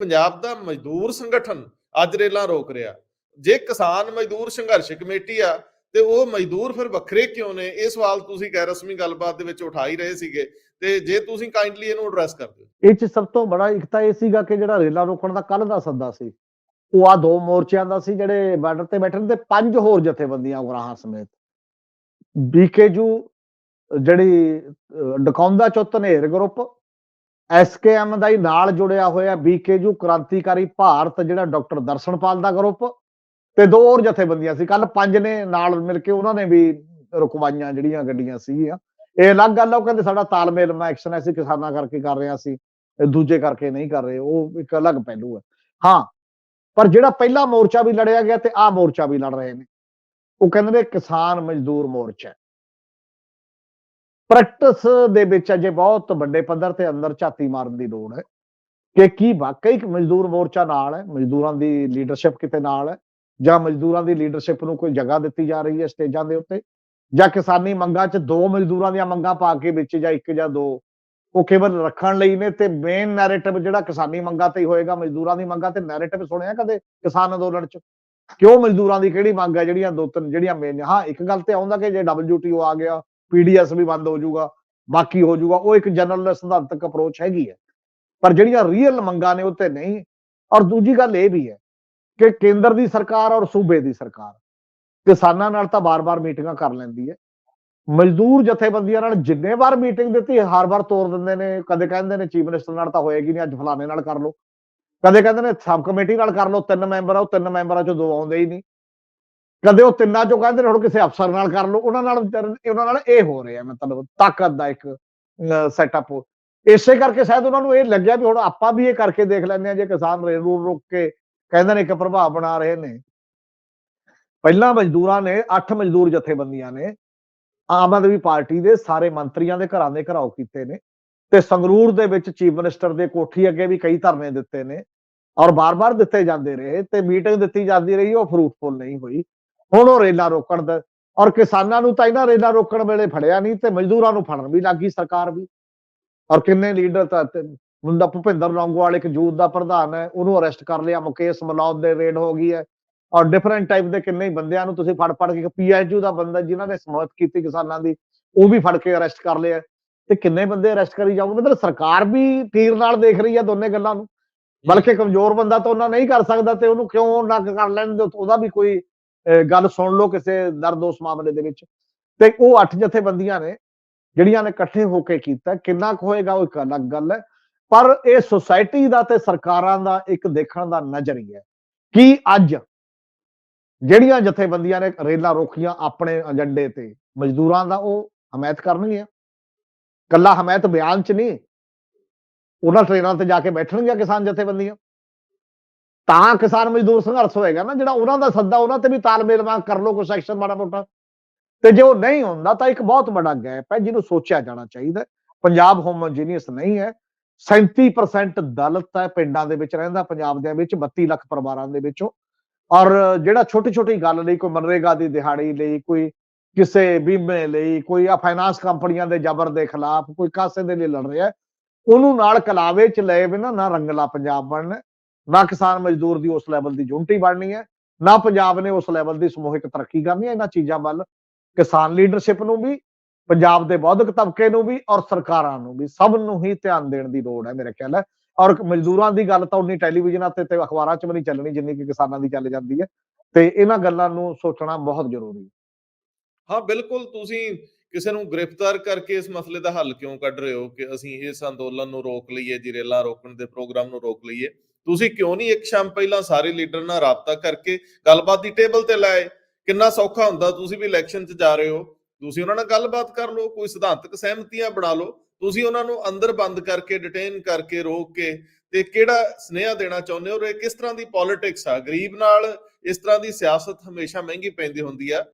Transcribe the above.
ਪੰਜਾਬ ਦਾ ਮਜ਼ਦੂਰ ਸੰਗਠਨ ਅੱਜ ਰੇਲਾਂ ਰੋਕ ਰਿਹਾ। ਜੇ ਕਿਸਾਨ ਮਜ਼ਦੂਰ ਸੰਘਰਸ਼ ਕਮੇਟੀ ਆ ਤੇ ਉਹ ਮਜ਼ਦੂਰ ਫਿਰ ਵੱਖਰੇ ਕਿਉਂ ਨੇ? ਇਹ ਸਵਾਲ ਤੁਸੀਂ ਗੈਰ ਰਸਮੀ ਗੱਲਬਾਤ ਦੇ ਵਿੱਚ ਉਠਾ ਹੀ ਰਹੇ ਸੀਗੇ ਤੇ ਜੇ ਤੁਸੀਂ ਕਾਈਂਡਲੀ ਇਹਨੂੰ ਐਡਰੈਸ ਕਰ ਦਿਓ। ਇਹ ਚ ਸਭ ਤੋਂ ਬੜਾ ਇੱਕ ਤਾਂ ਇਹ ਸੀਗਾ ਕਿ ਜਿਹੜਾ ਰੇਲਾ ਰੋਕਣ ਦਾ ਕੱਲ ਦਾ ਸੱਦਾ ਸੀ ਉਹ ਆ ਦੋ ਮੋਰਚਿਆਂ ਦਾ ਸੀ ਜਿਹੜੇ ਬਾਰਡਰ ਤੇ ਬੈਠੇ ਨੇ ਤੇ ਪੰਜ ਹੋਰ ਜਥੇਬੰਦੀਆਂ ਉਗਰਾਹਾਂ ਸਮੇਤ। ਬੀਕੇਯੂ ਜਿਹੜੀ ਅਹ, ਡਕਾਉਂਦਾ ਚੁੱਤ ਨੇਰ ਗਰੁੱਪ ਐਸਕੇਐਮ ਦਾ ਹੀ ਨਾਲ ਜੁੜਿਆ ਹੋਇਆ ਬੀਕੇਯੂ ਕ੍ਰਾਂਤੀਕਾਰੀ ਭਾਰਤ, ਜਿਹੜਾ ਡਾਕਟਰ ਦਰਸ਼ਨਪਾਲ ਦਾ ਗਰੁੱਪ ਤੇ ਦੋ ਹੋਰ ਜਥੇਬੰਦੀਆਂ ਸੀ। ਕੱਲ ਪੰਜ ਨੇ ਨਾਲ ਮਿਲ ਕੇ ਉਹਨਾਂ ਨੇ ਵੀ ਰੁਕਵਾਈਆਂ ਜਿਹੜੀਆਂ ਗੱਡੀਆਂ ਸੀਗੀਆਂ। ਇਹ ਅਲੱਗ ਗੱਲ ਆ, ਉਹ ਕਹਿੰਦੇ ਸਾਡਾ ਤਾਲਮੇਲ ਮੈਂ ਐਕਸ਼ਨ ਐਸੀ ਕਿਸਾਨਾਂ ਕਰਕੇ ਕਰ ਰਿਹਾ ਸੀ ਦੂਜੇ ਕਰਕੇ ਨਹੀਂ ਕਰ ਰਹੇ, ਉਹ ਇੱਕ ਅਲੱਗ ਪਹਿਲੂ ਹੈ ਹਾਂ, ਪਰ ਜਿਹੜਾ ਪਹਿਲਾ ਮੋਰਚਾ ਵੀ ਲੜਿਆ ਗਿਆ ਤੇ ਆਹ ਮੋਰਚਾ ਵੀ ਲੜ ਰਹੇ ਨੇ। ਉਹ ਕਹਿੰਦੇ ਨੇ ਕਿਸਾਨ ਮਜ਼ਦੂਰ ਮੋਰਚਾ। ਪ੍ਰੈਕਟਿਸ ਦੇ ਵਿੱਚ ਅਜੇ ਬਹੁਤ ਵੱਡੇ ਪੱਧਰ ਤੇ ਅੰਦਰ ਝਾਤੀ ਮਾਰਨ ਦੀ ਲੋੜ ਹੈ ਕਿ ਕੀ ਵਾਕਈ ਮਜ਼ਦੂਰ ਮੋਰਚਾ ਨਾਲ ਹੈ, ਮਜ਼ਦੂਰਾਂ ਦੀ ਲੀਡਰਸ਼ਿਪ ਕਿਤੇ ਨਾਲ ਹੈ, ਜਾਂ ਮਜ਼ਦੂਰਾਂ ਦੀ ਲੀਡਰਸ਼ਿਪ ਨੂੰ ਕੋਈ ਜਗ੍ਹਾ ਦਿੱਤੀ ਜਾ ਰਹੀ ਹੈ ਸਟੇਜਾਂ ਦੇ ਉੱਤੇ, ਜਾਂ ਕਿਸਾਨੀ ਮੰਗਾਂ 'ਚ ਦੋ ਮਜ਼ਦੂਰਾਂ ਦੀਆਂ ਮੰਗਾਂ ਪਾ ਕੇ ਵਿੱਚ ਜਾਂ ਇੱਕ ਜਾਂ ਦੋ, ਉਹ ਕੇਵਲ ਰੱਖਣ ਲਈ ਨੇ ਤੇ ਮੇਨ ਨੈਰੇਟਿਵ ਜਿਹੜਾ ਕਿਸਾਨੀ ਮੰਗਾਂ ਤੇ ਹੀ ਹੋਏਗਾ, ਮਜ਼ਦੂਰਾਂ ਦੀ ਮੰਗਾਂ ਤੇ ਨੈਰੇਟਿਵ ਸੁਣਿਆ ਕਦੇ ਕਿਸਾਨ ਅੰਦੋਲਨ 'ਚ? ਕਿਉਂ ਮਜ਼ਦੂਰਾਂ ਦੀ ਕਿਹੜੀ ਮੰਗ ਹੈ ਜਿਹੜੀਆਂ ਦੋ ਤਿੰਨ, ਜਿਹੜੀਆਂ ਮੇਨ ਹਾਂ, ਇੱਕ ਗੱਲ ਤੇ ਆਉਂਦਾ ਕਿ ਜੇ WTO ਆ ਗਿਆ ਪੀਡੀਐਸ ਵੀ ਬੰਦ ਹੋ ਜਾਊਗਾ, ਬਾਕੀ ਹੋ ਜਾਊਗਾ, ਉਹ ਇੱਕ ਜਨਰਲ ਸਿਧਾਂਤਕ ਅਪਰੋਚ ਹੈਗੀ ਹੈ। ਪਰ ਜਿਹੜੀਆਂ ਰੀਅਲ ਮੰਗਾਂ ਨੇ ਉਹ ਤੇ ਨਹੀਂ, ਔਰ ਦੂਜੀ ਗੱਲ ਇਹ ਵੀ ਹੈ ਕਿ ਕੇਂਦਰ ਦੀ ਸਰਕਾਰ ਔਰ ਸੂਬੇ ਦੀ ਸਰਕਾਰ ਕਿਸਾਨਾਂ ਨਾਲ ਤਾਂ ਬਾਰ-ਬਾਰ ਮੀਟਿੰਗਾਂ ਕਰ ਲੈਂਦੀ ਹੈ। ਮਜ਼ਦੂਰ ਜਥੇਬੰਦੀਆਂ ਨਾਲ ਜਿੰਨੇ ਵਾਰ ਮੀਟਿੰਗ ਦਿੱਤੀ, ਹਰ ਵਾਰ ਤੋੜ ਦਿੰਦੇ ਨੇ, ਕਦੇ ਕਹਿੰਦੇ ਨੇ ਚੀਫ ਮਿਨਿਸਟਰ ਨਾਲ ਤਾਂ ਹੋਏਗੀ ਨਹੀਂ ਅੱਜ ਫਲਾਣੇ ਨਾਲ ਕਰ ਲਓ। ਕਦੇ ਕਹਿੰਦੇ ਨੇ ਸਬ ਕਮੇਟੀ ਨਾਲ ਕਰ ਲਓ, ਤਿੰਨ ਮੈਂਬਰ ਆ, ਉਹ ਤਿੰਨ ਮੈਂਬਰਾਂ ਚੋਂ ਦੋ ਆਉਂਦੇ ਹੀ ਨਹੀਂ ਕਦੇ ਉਹ ਤਿੰਨਾਂ ਚੋਂ ਕਹਿੰਦੇ ਨੇ, ਹੁਣ ਕਿਸੇ ਅਫਸਰ ਨਾਲ ਕਰ ਲਓ, ਉਹਨਾਂ ਨਾਲ ਉਹਨਾਂ ਨਾਲ ਇਹ ਹੋ ਰਿਹਾ ਮਤਲਬ ਤਾਕਤ ਦਾ ਇੱਕ ਸੈਟਅਪ ਇਸੇ ਕਰਕੇ ਸ਼ਾਇਦ ਉਹਨਾਂ ਨੂੰ ਇਹ ਲੱਗਿਆ ਵੀ ਹੁਣ ਆਪਾਂ ਵੀ ਇਹ ਕਰਕੇ ਦੇਖ ਲੈਂਦੇ ਆ ਜੇ ਕਿਸਾਨ ਰੇਲ ਰੂਲ ਰੋਕ ਕੇ ਕਹਿੰਦੇ ਨੇ ਇੱਕ ਪ੍ਰਭਾਵ ਬਣਾ ਰਹੇ ਨੇ। ਪਹਿਲਾਂ ਮਜ਼ਦੂਰਾਂ ਨੇ 8 ਮਜ਼ਦੂਰ ਜਥੇਬੰਦੀਆਂ ਨੇ, ਆਮ ਆਦਮੀ ਪਾਰਟੀ ਦੇ ਸਾਰੇ ਮੰਤਰੀਆਂ ਦੇ ਘਰਾਂ ਦੇ ਘਰਾਓ ਕੀਤੇ ਨੇ ਤੇ ਸੰਗਰੂਰ ਦੇ ਵਿੱਚ ਚੀਫ ਮਿਨਿਸਟਰ ਦੇ ਕੋਠੀ ਅੱਗੇ ਵੀ ਕਈ ਧਰਨੇ ਦਿੱਤੇ ਨੇ ਔਰ ਬਾਰ-ਬਾਰ ਦਿੱਤੇ ਜਾਂਦੇ ਰਹੇ ਤੇ ਮੀਟਿੰਗ ਦਿੱਤੀ ਜਾਂਦੀ ਰਹੀ, ਉਹ ਫਰੂਟਫੁਲ ਨਹੀਂ ਹੋਈ। ਹੁਣ ਉਹ ਰੇਲਾ ਰੋਕਣ ਦਾ ਔਰ ਕਿਸਾਨਾਂ ਨੂੰ ਤਾਂ ਇਹਨਾਂ ਰੇਲਾ ਰੋਕਣ ਵੇਲੇ ਫੜਿਆ ਨਹੀਂ ਤੇ ਮਜ਼ਦੂਰਾਂ ਨੂੰ ਫੜਨ ਵੀ ਲੱਗੀ ਸਰਕਾਰ ਵੀ। ਔਰ ਕਿੰਨੇ ਲੀਡਰ ਤਾਂ ਮੁੰਡਾ ਭੁਪਿੰਦਰ ਲੌਂਗੋਵਾਲ ਇੱਕ ਯੂਥ ਦਾ ਪ੍ਰਧਾਨ ਹੈ ਉਹਨੂੰ ਅਰੈਸਟ ਕਰ ਲਿਆ ਮੁਕੇਸ਼ ਮਲੌਦ ਦੇ ਰੇਡ ਹੋ ਗਈ ਹੈ। ਔਰ ਡਿਫਰੈਂਟ ਟਾਈਪ ਦੇ ਕਿੰਨੇ ਬੰਦਿਆਂ ਨੂੰ ਤੁਸੀਂ ਫੜ ਫੜ ਕੇ ਪੀਐਚਯੂ ਦਾ ਬੰਦਾ ਜਿਨ੍ਹਾਂ ਨੇ ਸਮਰਥ ਕੀਤੀ ਕਿਸਾਨਾਂ ਦੀ ਉਹ ਵੀ ਫੜ ਕੇ ਅਰੈਸਟ ਕਰ ਲਿਆ। ਤੇ ਕਿੰਨੇ ਬੰਦੇ ਅਰੈਸਟ ਕਰੀ ਜਾਓਗੇ ਮਤਲਬ ਸਰਕਾਰ ਵੀ ਤੀਰ ਨਾਲ ਦੇਖ ਰਹੀ ਹੈ ਦੋਨੇ ਗੱਲਾਂ ਨੂੰ। ਬਲਕਿ ਕਮਜ਼ੋਰ ਬੰਦਾ ਤਾਂ ਉਹਨਾਂ ਨਹੀਂ ਕਰ ਸਕਦਾ ਤੇ ਉਹਨੂੰ ਕਿਉਂ ਨਾ ਕਰ ਲੈਣ ਉਹਦਾ ਵੀ ਕੋਈ ਗੱਲ ਸੁਣ ਲਓ ਕਿਸੇ ਦਰਦ ਉਸ ਮਾਮਲੇ ਦੇ ਵਿੱਚ। ਤੇ ਉਹ ਅੱਠ ਜਥੇਬੰਦੀਆਂ ਨੇ, ਜਿਹੜੀਆਂ ਨੇ ਇਕੱਠੇ ਹੋ ਕੇ ਕੀਤਾ, ਕਿੰਨਾ ਕੁ ਹੋਏਗਾ ਉਹ ਇੱਕ ਅਲੱਗ ਗੱਲ ਹੈ। ਪਰ ਇਹ ਸੁਸਾਇਟੀ ਦਾ ਤੇ ਸਰਕਾਰਾਂ ਦਾ ਇੱਕ ਦੇਖਣ ਦਾ ਨਜ਼ਰੀਆ ਹੈ ਕਿ ਅੱਜ ਜਿਹੜੀਆਂ ਜਥੇਬੰਦੀਆਂ ਨੇ ਰੇਲਾਂ ਰੋਕੀਆਂ ਆਪਣੇ ਏਜੰਡੇ ਤੇ, ਮਜ਼ਦੂਰਾਂ ਦਾ ਉਹ ਹਮਾਇਤ ਕਰਨਗੀਆਂ। ਕੱਲਾ ਹਮਾਇਤ ਬਿਆਨ ਚ ਨਹੀਂ। ਉਹਨਾਂ ਟ੍ਰੇਨਾਂ ਤੇ ਜਾ ਕੇ ਬੈਠਣਗੀਆਂ ਕਿਸਾਨ ਜਥੇਬੰਦੀਆਂ। ਤਾਂ ਕਿਸਾਨ ਮਜ਼ਦੂਰ ਸੰਘਰਸ਼ ਹੋਏਗਾ ਨਾ, ਜਿਹੜਾ ਉਹਨਾਂ ਦਾ ਸੱਦਾ, ਉਹਨਾਂ ਤੇ ਵੀ ਤਾਲਮੇਲ ਵਾਂਗ ਕਰ ਲੋ ਕੋਈ ਸੈਕਸ਼ਨ ਮਾੜਾ ਮੋਟਾ। ਤੇ ਜੇ ਉਹ ਨਹੀਂ ਹੁੰਦਾ, ਤਾਂ ਇੱਕ ਬਹੁਤ ਵੱਡਾ ਗੈਪ ਹੈ ਜਿਹਨੂੰ ਸੋਚਿਆ ਜਾਣਾ ਚਾਹੀਦਾ ਪੰਜਾਬ ਹੋਮੋਜੀਨੀਅਸ ਨਹੀਂ ਹੈ। 37% ਦਲਿਤ ਹੈ ਪਿੰਡਾਂ ਦੇ ਵਿੱਚ ਰਹਿੰਦਾ, ਪੰਜਾਬ ਦੇ ਵਿੱਚ 32 ਲੱਖ ਪਰਿਵਾਰਾਂ ਦੇ ਵਿੱਚੋਂ। ਔਰ ਜਿਹੜਾ ਛੋਟੀ ਛੋਟੀ ਗੱਲ ਲਈ, ਕੋਈ ਮਨਰੇਗਾ ਦੀ ਦਿਹਾੜੀ ਲਈ, ਕੋਈ ਕਿਸੇ ਬੀਮੇ ਲਈ, ਕੋਈ ਆ ਫਾਈਨਾਂਸ ਕੰਪਨੀਆਂ ਦੇ ਜ਼ਬਰ ਦੇ ਖਿਲਾਫ, ਕੋਈ ਕਾਸੇ ਦੇ ਲਈ ਲੜ ਰਿਹਾ ਉਹਨੂੰ ਨਾਲ ਕਲਾਵੇ ਚ ਲਏ ਬਿਨਾ ਨਾ ਰੰਗਲਾ ਪੰਜਾਬ ਬਣਨਾ ਨਾ ਕਿਸਾਨ ਮਜ਼ਦੂਰ ਦੀ ਉਸ ਲੈਵਲ ਦੀ ਯੂਨਿਟੀ ਬਣਨੀ ਹੈ, ਨਾ ਪੰਜਾਬ ਨੇ ਉਸ ਲੈਵਲ ਦੀ ਸਮੂਹਿਕ ਤਰੱਕੀ ਕਰਨੀ ਹੈ। ਇਹਨਾਂ ਚੀਜ਼ਾਂ ਵੱਲ ਕਿਸਾਨ ਲੀਡਰਸ਼ਿਪ ਨੂੰ ਵੀ, ਪੰਜਾਬ ਦੇ ਬੌਧਿਕ ਤਬਕੇ ਨੂੰ ਵੀ ਔਰ ਸਰਕਾਰਾਂ ਨੂੰ ਵੀ ਸਭ ਨੂੰ ਹੀ ਧਿਆਨ ਦੇਣ ਦੀ ਲੋੜ ਹੈ ਮੇਰੇ ਖਿਆਲ ਹੈ। ਔਰ ਮਜ਼ਦੂਰਾਂ ਦੀ ਗੱਲ ਤਾਂ ਉਨੀ ਟੈਲੀਵਿਜ਼ਨਾਂ ਤੇ ਤੇ ਅਖਬਾਰਾਂ 'ਚ ਵੀ ਨਹੀਂ ਚੱਲਣੀ ਜਿੰਨੀ ਕਿ ਕਿਸਾਨਾਂ ਦੀ ਚੱਲ ਜਾਂਦੀ ਹੈ। ਤੇ ਇਹਨਾਂ ਗੱਲਾਂ ਨੂੰ ਸੋਚਣਾ ਬਹੁਤ ਜ਼ਰੂਰੀ ਹੈ। ਹਾਂ, ਬਿਲਕੁਲ ਤੁਸੀਂ ਕਿਸੇ ਨੂੰ ਗ੍ਰਿਫਤਾਰ ਕਰਕੇ ਇਸ ਮਸਲੇ ਦਾ ਹੱਲ ਕਿਉਂ ਕੱਢ ਰਹੇ ਹੋ ਕਿ ਅਸੀਂ ਇਸ ਅੰਦੋਲਨ ਨੂੰ ਰੋਕ ਲਈਏ, ਜੀ ਰੇਲਾਂ ਰੋਕਣ ਦੇ ਪ੍ਰੋਗਰਾਮ ਨੂੰ ਰੋਕ ਲਈਏ? ਤੁਸੀਂ ਕਿਉਂ ਨਹੀਂ ਇੱਕ ਸ਼ਾਮ ਪਹਿਲਾਂ ਸਾਰੇ ਲੀਡਰ ਨਾਲ ਰਾਬਤਾ ਕਰਕੇ ਗੱਲਬਾਤ ਦੀ ਟੇਬਲ ਤੇ ਲਾਏ ਕਿੰਨਾ ਸੌਖਾ ਹੁੰਦਾ, ਤੁਸੀਂ ਵੀ ਇਲੈਕਸ਼ਨ 'ਚ ਜਾ ਰਹੇ ਹੋ। ਤੁਸੀਂ ਉਹਨਾਂ ਨਾਲ ਗੱਲਬਾਤ ਕਰ ਲਓ, ਕੋਈ ਸਿਧਾਂਤਕ ਸਹਿਮਤੀਆਂ ਬਣਾ ਲਓ। ਤੁਸੀਂ ਉਹਨਾਂ ਨੂੰ ਅੰਦਰ ਬੰਦ ਕਰਕੇ ਡਿਟੇਨ ਕਰਕੇ ਰੋਕ ਕੇ ਤੇ ਕਿਹੜਾ ਸਨੇਹਾ ਦੇਣਾ ਚਾਹੁੰਦੇ ਹੋ ਔਰ ਇਹ ਕਿਸ ਤਰ੍ਹਾਂ ਦੀ ਪੋਲਿਟਿਕਸ ਆ? ਗਰੀਬ ਨਾਲ ਇਸ ਤਰ੍ਹਾਂ ਦੀ ਸਿਆਸਤ ਹਮੇਸ਼ਾ ਮਹਿੰਗੀ ਪੈਂਦੀ ਹੁੰਦੀ ਆ।